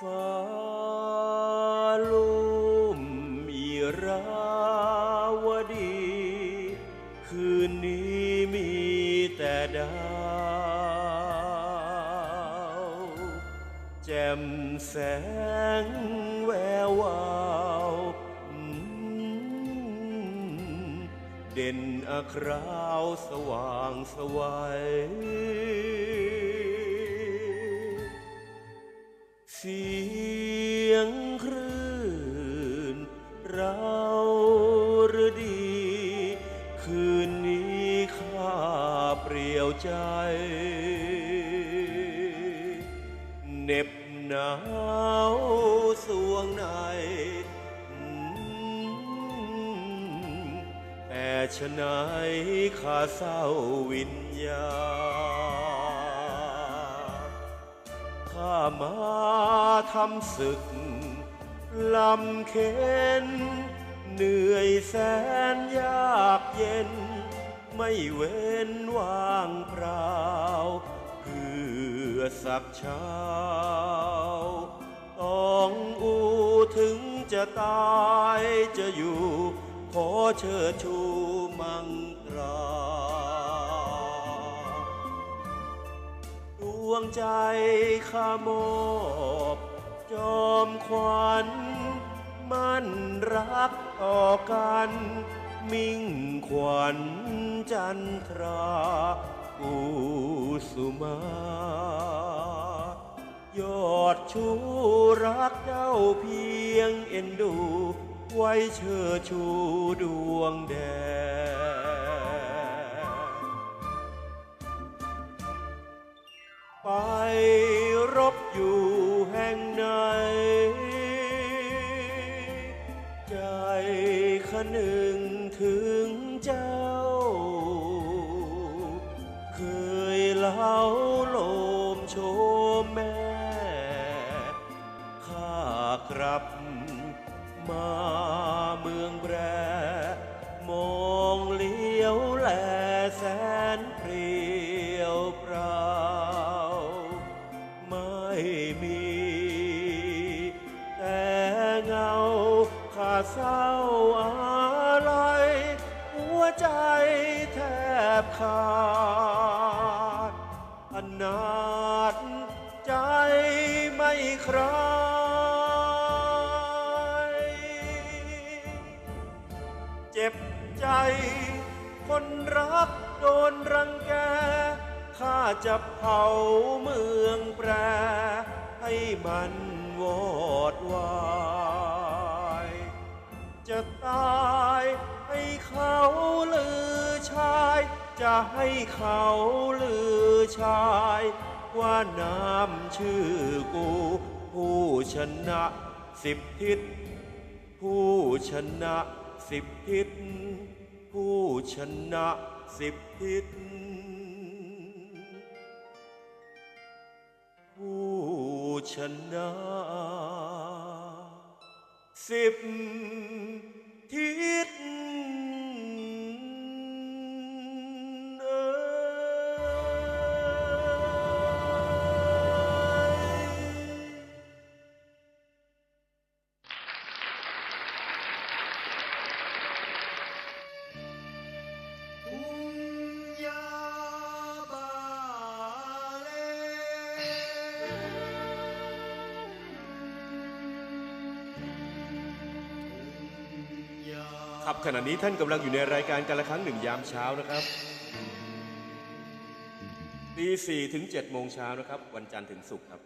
ฟ้าลุ่มอีราวดี คืนนี้มีแต่ดาวแจ่มแสงแวววาวเด่นอัคราวสว่างสวัย เสียงคลื่นเราหรือดี คืนนี้ข้าเปลี่ยวใจ เน็บหนาวสวงในแต่ฉะไหนข้าเศร้าวิญญาณ ข้ามาทำศึก ลำเข็นเหนื่อยแสนยากเย็น ไม่เว้นว่างเปล่า เพื่อสักเช้า ต้องอูถึงจะตายจะอยู่ ขอเชิดชูมังตรา วงใจข้ามอบจอมขวัญมั่นรักต่อกัน มิ่งขวัญจันทรากุสุมา ยอดชูรักเจ้าเพียงเอ็นดู ไว้เชิดชูดวงแดง บอยู่แห่งไหน ใจคะหนึ่งถึงเจ้า เคยเล่าโลมโชมแม่ ข้ากลับมาเมืองแปรมองลี เศร้าอะไร หัวใจแทบขาดอนาจใจไม่ใครเจ็บใจคนรักโดนรังแก ข้าจะเผาเมืองแปร ให้มันวอดวาย จะให้เขาลือชาย ว่าน้ำชื่อกู ผู้ชนะสิบทิศ ผู้ชนะสิบทิศ ผู้ชนะสิบทิศ ผู้ชนะสิบทิศ ครับขณะนี้ท่านกำลังอยู่ในรายการการละครั้งหนึ่งยามเช้านะครับตีสี่ถึงเจ็ดโมงเช้านะครับ วันจันทร์ถึงศุกร์ครับ